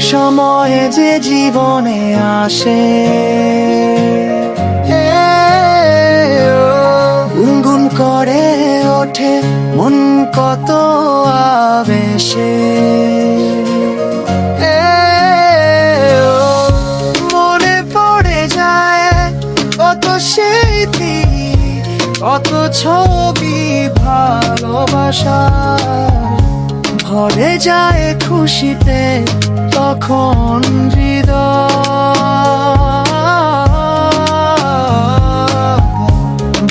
সময়ে যে জীবনে আসে। গুনগুন করে ওঠে মন কত আবেশে। মনে পড়ে যায় কত স্মৃতি, কত ছবি ভালোবাসা। ভরে যায় খুশিতে, তখন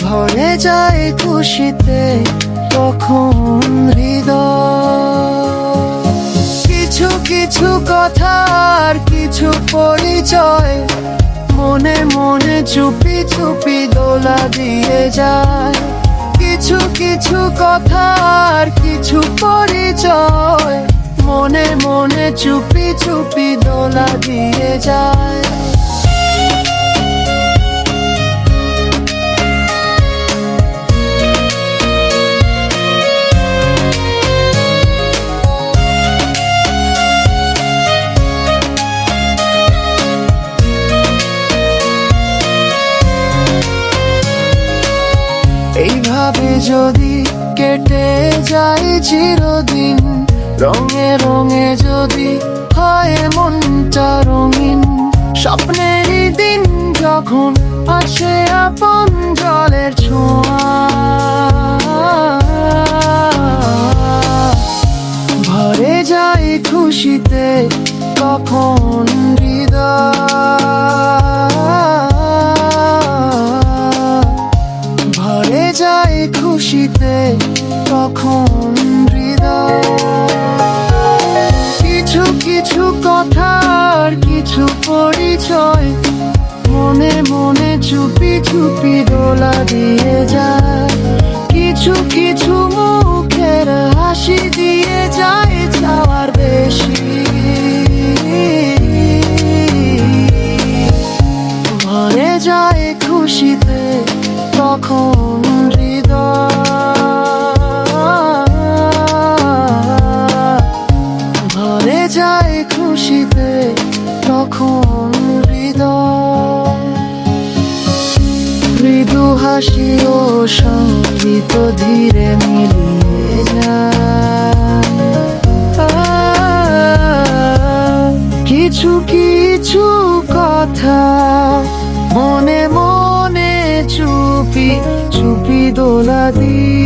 ভরে যায় খুশিতে, তখন হৃদয়। কিছু কিছু কথার কিছু পরিচয়, মনে মনে চুপি চুপি দোলা দিয়ে যায়। কিছু কিছু কথার কিছু পরিচয়। মনে মনে চুপি চুপি দোলা দিয়ে যায়। এইভাবে যদি কেটে যায় চিরদিন, রঙে রঙে যদি হয় মনটা রঙিন স্বপ্নেরই দিন যখন আসে আপন জলের ছোঁয়া। ভরে যায় খুশিতে কখন হৃদয়। মনে চুপি চুপি দোলা দিয়ে যায়। কিছু কিছু মুখের হাসি দিয়ে যায় চাওয়ার বেশি। ভরে যায় খুশিতে, তখন হৃদয়। ভরে যায় খুশিতে, তখন হৃদয়। মৃদু হাসি ও সংগীত ধীরে মিলিয়ে কিছু কিছু কথা মনে মনে চুপি চুপি দোলা দিয়ে